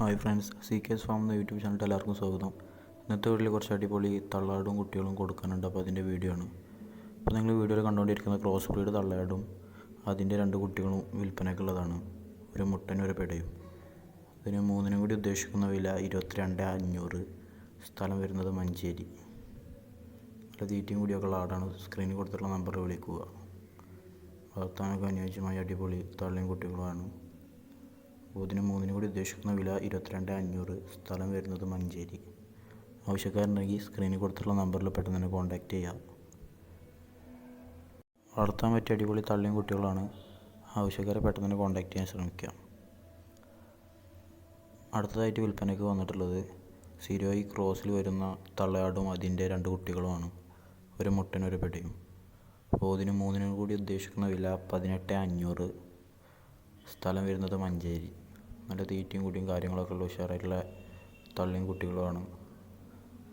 Hi friends C K S farm എന്ന YouTube ചാനലിൽ എല്ലാവർക്കും സ്വാഗതം. ഇന്നത്തെ വീട്ടിൽ കുറച്ച് അടിപൊളി തള്ളാടും കുട്ടികളും കൊടുക്കാനുണ്ട് അപ്പോൾ അതിന്റെ വീഡിയോ ആണ്. അപ്പോൾ നിങ്ങൾ വീഡിയോയിൽ കണ്ടുകൊണ്ടിരിക്കുന്ന ക്രോസ് ബ്രീഡ് തള്ളയാടും അതിന്റെ രണ്ട് കുട്ടികളും വിൽപ്പനയ്ക്കുള്ളതാണ് ഒരു മുട്ടനും ഒരു പെടയും. അതിന് മൂന്നിനും കൂടി ഉദ്ദേശിക്കുന്ന വില ഇരുപത്തിരണ്ട് അഞ്ഞൂറ്. സ്ഥലം വരുന്നത് മഞ്ചേരി. നല്ല തീറ്റയും കൂടിയൊക്കെ ഉള്ള ആടാണ്. സ്ക്രീനിൽ കൊടുത്തിട്ടുള്ള നമ്പറിൽ വിളിക്കുക വളർത്താനൊക്കെ അനുയോജ്യമായ അടിപൊളി തള്ളിയും കുട്ടികളുമാണ്. ഇതിന് മൂന്നിനും കൂടി ഉദ്ദേശിക്കുന്ന വില ഇരുപത്തിരണ്ട് അഞ്ഞൂറ്. സ്ഥലം വരുന്നത് മഞ്ചേരി. ആവശ്യക്കാരുണ്ടെങ്കിൽ സ്ക്രീനിൽ കൊടുത്തിട്ടുള്ള നമ്പറിൽ പെട്ടെന്ന് തന്നെ കോൺടാക്റ്റ് ചെയ്യാം. വളർത്താൻ പറ്റിയ അടിപൊളി തള്ളിയും കുട്ടികളാണ്. ആവശ്യക്കാരെ പെട്ടെന്ന് തന്നെ കോൺടാക്റ്റ് ചെയ്യാൻ ശ്രമിക്കാം. അടുത്തതായിട്ട് വിൽപ്പനയ്ക്ക് വന്നിട്ടുള്ളത് സിരോയി ക്രോസിൽ വരുന്ന തള്ളയാടും അതിന്റെ രണ്ട് കുട്ടികളുമാണ്. ഒരു മുട്ടനും ഒരു പെടിയും. അപ്പോൾ ഇതിന് മൂന്നിനും കൂടി ഉദ്ദേശിക്കുന്ന വില പതിനെട്ട് അഞ്ഞൂറ്. സ്ഥലം വരുന്നത് മഞ്ചേരി. നല്ല തീറ്റയും കുടിയും കാര്യങ്ങളൊക്കെ ഉള്ള ഉഷാറായിട്ടുള്ള തള്ളിയും കുട്ടികളുമാണ്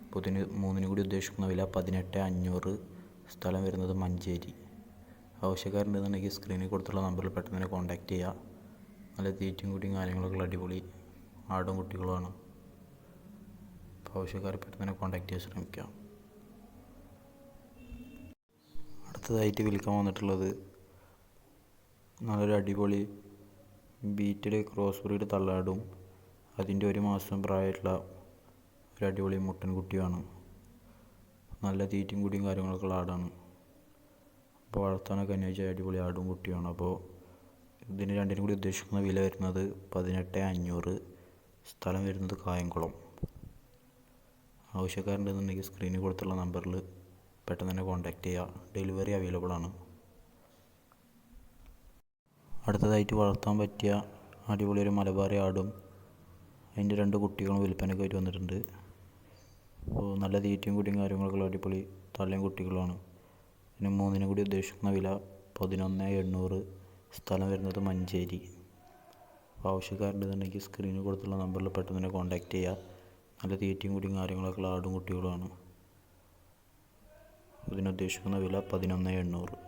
അപ്പോൾ ഇതിന് മൂന്നിനും കൂടി ഉദ്ദേശിക്കുന്ന വില പതിനെട്ട് അഞ്ഞൂറ്. സ്ഥലം വരുന്നത് മഞ്ചേരി. ആവശ്യക്കാരുണ്ടെന്നുണ്ടെങ്കിൽ സ്ക്രീനിൽ കൊടുത്തുള്ള നമ്പറിൽ പെട്ടെന്ന് തന്നെ കോൺടാക്ട് ചെയ്യുക നല്ല തീറ്റയും കൂടിയും കാര്യങ്ങളൊക്കെ ഉള്ള അടിപൊളി ആടും കുട്ടികളുമാണ് അപ്പോൾ ആവശ്യക്കാർ പെട്ടെന്ന് തന്നെ കോൺടാക്ട് ചെയ്യാൻ ശ്രമിക്കാം. അടുത്തതായിട്ട് വിൽക്കാൻ വന്നിട്ടുള്ളത് നല്ലൊരു അടിപൊളി ബീറ്റിൽ ക്രോസ് ബ്രീഡ് തള്ളാടും. അതിന്റെ ഒരു മാസം പ്രായമായിട്ടുള്ള ഒരു അടിപൊളി മുട്ടൻ കുട്ടിയാണ്. നല്ല തീറ്റയും കുടിയും കാര്യങ്ങളൊക്കെ ഉള്ള ആടാണ്. അപ്പോൾ വളർത്താനൊക്കെ അനുയോജ്യ അടിപൊളി ആടും കുട്ടിയാണ്. അപ്പോൾ ഇതിന് രണ്ടിനും കൂടി ഉദ്ദേശിക്കുന്ന വില വരുന്നത് പതിനെട്ട് അഞ്ഞൂറ്. സ്ഥലം വരുന്നത് കായംകുളം. ആവശ്യക്കാരുണ്ടെന്നുണ്ടെങ്കിൽ സ്ക്രീനിൽ കൊടുത്തുള്ള നമ്പറിൽ പെട്ടെന്ന് തന്നെ കോൺടാക്റ്റ് ചെയ്യുക. ഡെലിവറി അവൈലബിൾ ആണ്. അടുത്തതായിട്ട് വളർത്താൻ പറ്റിയ അടിപൊളി ഒരു മലബാറി ആടും അതിന്റെ രണ്ട് കുട്ടികളും വിൽപ്പനയ്ക്കായിട്ട് വന്നിട്ടുണ്ട്. അപ്പോൾ നല്ല തീറ്റയും കുടിയും കാര്യങ്ങളൊക്കെ ഉള്ള അടിപൊളി തള്ളയും കുട്ടികളുമാണ്. പിന്നെ മൂന്നിനും കൂടി ഉദ്ദേശിക്കുന്ന വില പതിനൊന്ന് എണ്ണൂറ്. സ്ഥലം വരുന്നത് മഞ്ചേരി. അപ്പോൾ ആവശ്യക്കാരുണ്ടെന്നുണ്ടെങ്കിൽ സ്ക്രീനിൽ കൊടുത്തുള്ള നമ്പറിൽ പെട്ടെന്ന് തന്നെ കോൺടാക്റ്റ് ചെയ്യുക. നല്ല തീറ്റയും കുടിയും കാര്യങ്ങളൊക്കെ ഉള്ള ആടും കുട്ടികളുമാണ്. അതിനുദ്ദേശിക്കുന്ന വില പതിനൊന്ന് എണ്ണൂറ്.